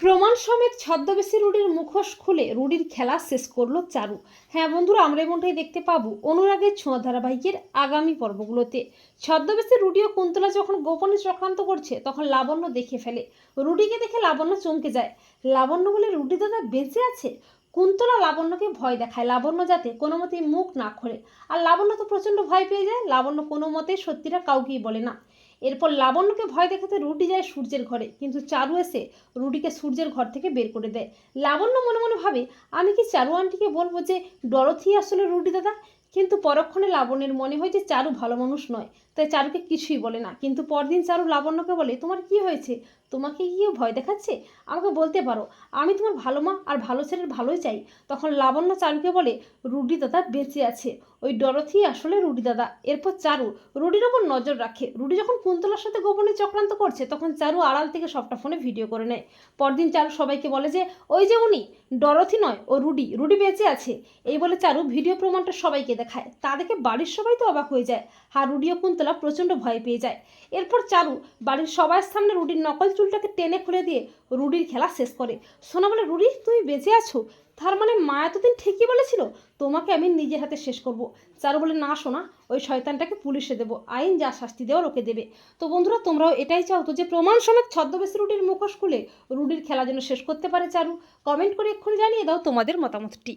প্রমাণ সমেত ছদ্মবেশী রুডির মুখোশ খুলে রুডির খেলা শেষ করল চারু। হ্যাঁ বন্ধুরা, আমরা এমনটাই দেখতে পাবো অনুরাগের ছোঁয়া ধারাবাহিকের আগামী পর্বগুলোতে। ছদ্মবেশী রুডি ও কুন্তলা যখন গোপনে চক্রান্ত করছে, তখন লাবণ্য দেখে ফেলে। রুডিকে দেখে লাবণ্য চমকে যায়। লাবণ্য বলে, রুডি দাদা, বেঁচে আছে? কুন্তলা লাবণ্যকে ভয় দেখায়। লাবণ্য যাতে কোনো মতেই মুখ না খোলে। আর লাবণ্য তো প্রচণ্ড ভয় পেয়ে যায়। লাবণ্য কোনো মতে সত্যিটা কাউকেই বলে না। এরপর লাবণ্যকে ভয় দেখাতে রুটি যায় সূর্যের ঘরে, কিন্তু চারু এসে রুটিকে সূর্যের ঘর থেকে বের করে দেয়। লাবণ্য মনে মনে ভাবে, আমি কি চারু আন্টিকে বলব যে, ডরথি আসলে রুটি দাদা? কিন্তু পরক্ষণে লাবণ্যের মনে হয় যে চারু ভালো মানুষ নয়। তাই চারুকে কিছুই বলে না। কিন্তু পরদিন চারু লাবণ্যকে বলে, তোমার কি হয়েছে? তোমাকে গিয়ে ভয় দেখাচ্ছে? আমাকে বলতে পারো, আমি তোমার ভালো মা আর ভালো ছেলের ভালোই চাই। তখন লাবণ্য চারুকে বলে, রুডি দাদা বেঁচে আছে। ওই ডরথি আসলে রুডি দাদা। এরপর চারু, রুডির ওপর নজর রাখে। রুডি যখন কুন্তলার সাথে গোপনে চক্রান্ত করছে, তখন চারু আড়াল থেকে সবটা ফোনে ভিডিও করে নেয়। পরদিন চারু সবাইকে বলে যে, ওই যে উনি ডরথি নয়, ও রুডি। রুডি বেঁচে আছে। এই বলে চারু ভিডিও প্রমাণটা সবাইকে দেখায়। তা দেখে বাড়ির সবাই তো অবাক হয়ে যায়। আর রুডি ও কুন্তলা প্রচণ্ড ভয় পেয়ে যায়। এরপর চারু বাড়ির সবার সামনে রুডির নকল চুলটাকে টেনে খুলে দিয়ে রুডির খেলা শেষ করে। সোনা বলে, রুডি, তুই বেঁচে আছো? তার মানে মা এতদিন ঠিকই বলেছিল? তোমাকে আমি নিজের হাতে শেষ করব। চারু বলে, না শোনা ওই শয়তানটাকে পুলিশে দেবো। আইন যা শাস্তি দেওয়ার ওকে দেবে। তো বন্ধুরা, তোমরাও এটাই চাও তো যে, প্রমাণ সমেত ছদ্মবেশ রুটির মুখোশ খুলে রুডির খেলা যেন শেষ করতে পারে চারু? কমেন্ট করে এক্ষুনি জানিয়ে দাও তোমাদের মতামতটি।